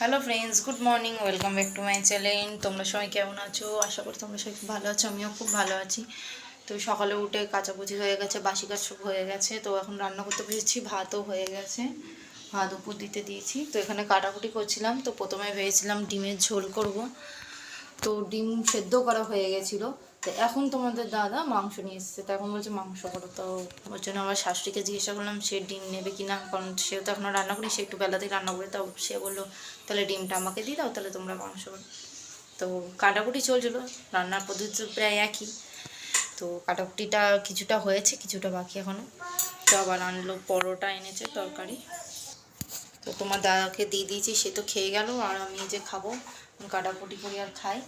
Hello friends good morning welcome back to my channel তোমরা সবাই কেমন আছো? আশা করি তোমরা সবাই ভালো আছো, আমিও খুব ভালো আছি। তো সকালে উঠে কাচাকুচি হয়ে গেছে, বাসি কাজ সব হয়ে গেছে। তো এখন রান্না করতে বসেছি, ভাতও হয়ে গেছে। ভাত উপর দিতে দিয়েছি। তো এখানে কাটাকুটি করছিলাম। তো প্রথমে ভেবেছিলাম ডিমের ঝোল করব। তো ডিম সেদ্ধ করা হয়ে গেছিল। তো এখন তোমাদের দাদা মাংস নিয়ে এসেছে, তো এখন বলছে মাংস করো, তো ওর জন্য আমার শাশুড়িকে জিজ্ঞাসা করলাম, সে ডিম নেবে কি না কারণ সেও তো এখনও রান্না করি সে একটু বেলাতেই রান্না করে তাও সে বলল, তাহলে ডিমটা আমাকে দিয়ে দাও, তাহলে তোমরা মাংস করো। তো কাটাকুটি চলছিলো, রান্নার পদ্ধতি তো প্রায় একই, তো কাটাকুটিটা কিছুটা হয়েছে, কিছুটা বাকি এখনও তো আবার আনলো পরোটা, এনেছে তরকারি। তো তোমার দাদাকে দিয়ে দিয়েছি, সে তো খেয়ে গেল, আর আমি যে খাব, কাটাকুটি করি আর খাই।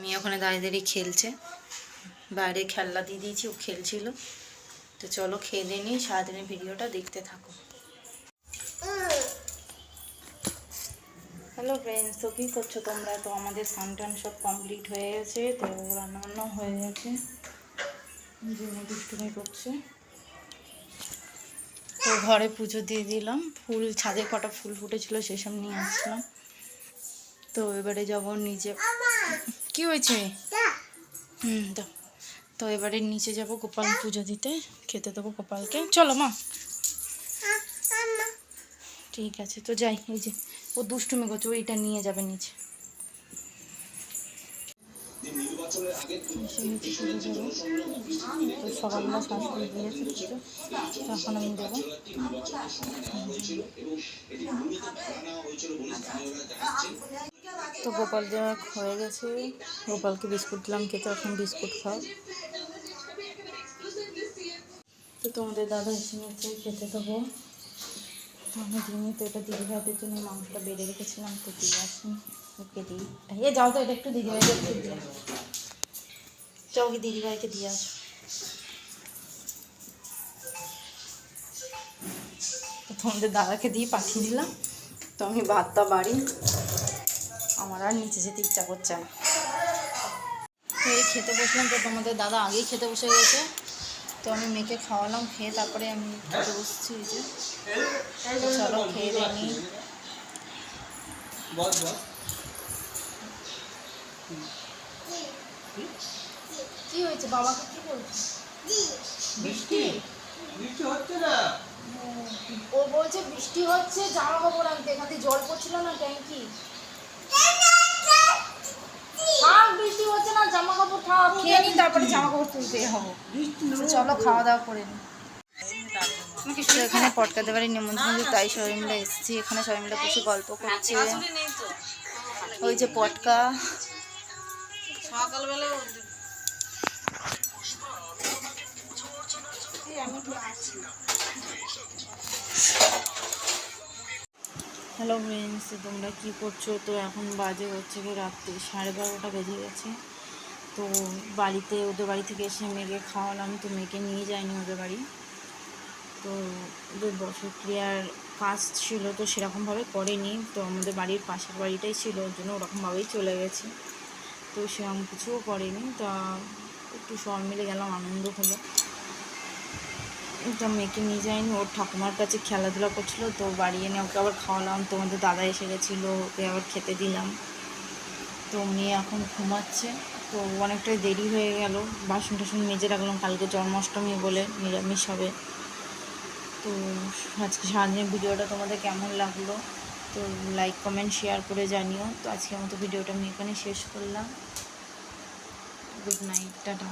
মেয়ে ওখানে দাঁড়িয়ে দাঁড়িয়ে খেলছে। বাইরে খেলনা দিয়ে দিয়েছি, ও খেলছিল। তো চলো খেয়ে দিয়ে নিই, সারাদিনের ভিডিওটা দেখতে থাকো। হ্যালো ফ্রেন্ডস তো কী করছ তোমরা? তো আমাদের স্নান টান সব কমপ্লিট হয়ে গেছে, তো রান্নাবান্নাও হয়ে গেছে। দুষ্টুমি করছে। তো ঘরে পুজো দিয়ে দিলাম। ফুল, ছাদে কটা ফুল ফুটেছিল, সেসব নিয়ে আসলাম। তো এবারে যাব নিচে কি হয়েছে? হুম তো তো এবারে নিচে যাব গোপাল পুজো দিতে খেতে দেবো গোপালকে। চলো মা। ঠিক আছে তো যাই এই যে ও দুষ্টুমি করছে ওইটা নিয়ে যাবে নিচে। সকালবেলা শ্বাস করে দিয়েছে পুজো আমি দেবো তো গোপাল দেওয়া হয়ে গেছে, গোপালকে বিস্কুট দিলাম, খেতে এখন বিস্কুট খাও। তো তোমাদের দাদা এসে নিচ্ছে খেতে দেবো আমি দিইনি, তো এটা দিদি ভাইদের জন্য মাংসটা বেড়ে রেখেছিলাম, তো দিয়ে আসুন, ওকে দিই। এ, যাও তো, এটা একটু দিদি ভাইকে একটু দিয়ে চৌকি দিদি ভাইকে দিয়ে আসো। তোমাদের দাদাকে দিয়ে পাঠিয়ে দিলাম। তো আমি ভাতটা বাড়ি আমার আর নিচে যেতে ইচ্ছা করছে না। তো এই খেতে বসলাম তো তোমাদের দাদা আগেই খেতে বসে গেছে। তো আমি মেয়েকে খাওয়ালাম খেয়ে তারপরে আমি খেতে বসছি এই যে। চলো খেয়ে দিয়ে নিই বল বল কি হয়েছে বাবাকে কি বলছিস বৃষ্টি বৃষ্টি হচ্ছে না? ও বলছে বৃষ্টি হচ্ছে জামা কাপড় আনতে। এখান থেকে জল পড়ছিল না ট্যাঙ্কি থাক বৃষ্টি হচ্ছে না জামা কাপড় থাক খেয়ে নিই তারপরে জামা কাপড় তুলতে হব। চলো খাওয়া দাওয়া করে নিই তো এখানে পটকাতে পারি নিমন্ত্রণ তাই সবাই মিলে এসেছি। এখানে সবাই মিলে বসে গল্প করছে। ওই যে পটকা। হ্যালো ফ্রেন্ডস তোমরা কী করছ? তো এখন বাজে হচ্ছে কি রাত্রি সাড়ে বারোটা বেজে গেছে। তো বাড়িতে, ওদের বাড়ি থেকে এসে মেয়েকে খাওয়ালাম, তো মেয়েকে নিয়ে যায়নি ওদের বাড়ি। তো ওদের বসক্রিয়ার কাজ ছিল, তো সেরকমভাবে করেনি। তো আমাদের বাড়ির পাশের বাড়িটাই ছিল, ওর জন্য ওরকমভাবেই চলে গেছে। তো সেরকম কিছুও করেনি। তা একটু সবাই মিলে গেলাম, আনন্দ হলো। তো মেয়েকে নিয়ে যায়নি ওর ঠাকুমার কাছে খেলাধুলা করছিল, তো বাড়ি এনে ওকে আবার খাওয়ালাম। তোমাদের দাদা এসে গেছিল, ওকে আবার খেতে দিলাম। তো মেয়ে এখন ঘুমাচ্ছে। তো অনেকটাই দেরি হয়ে গেল। বাসন টাসন মেজে রাখলাম, কালকে জন্মাষ্টমী বলে নিরামিষ হবে। তো আজকে সারাদিনের ভিডিওটা তোমাদের কেমন লাগল? তো লাইক কমেন্ট শেয়ার করে জানিও। তো আজকের মতো ভিডিওটা আমি এখানে শেষ করলাম। Good night ta-ta.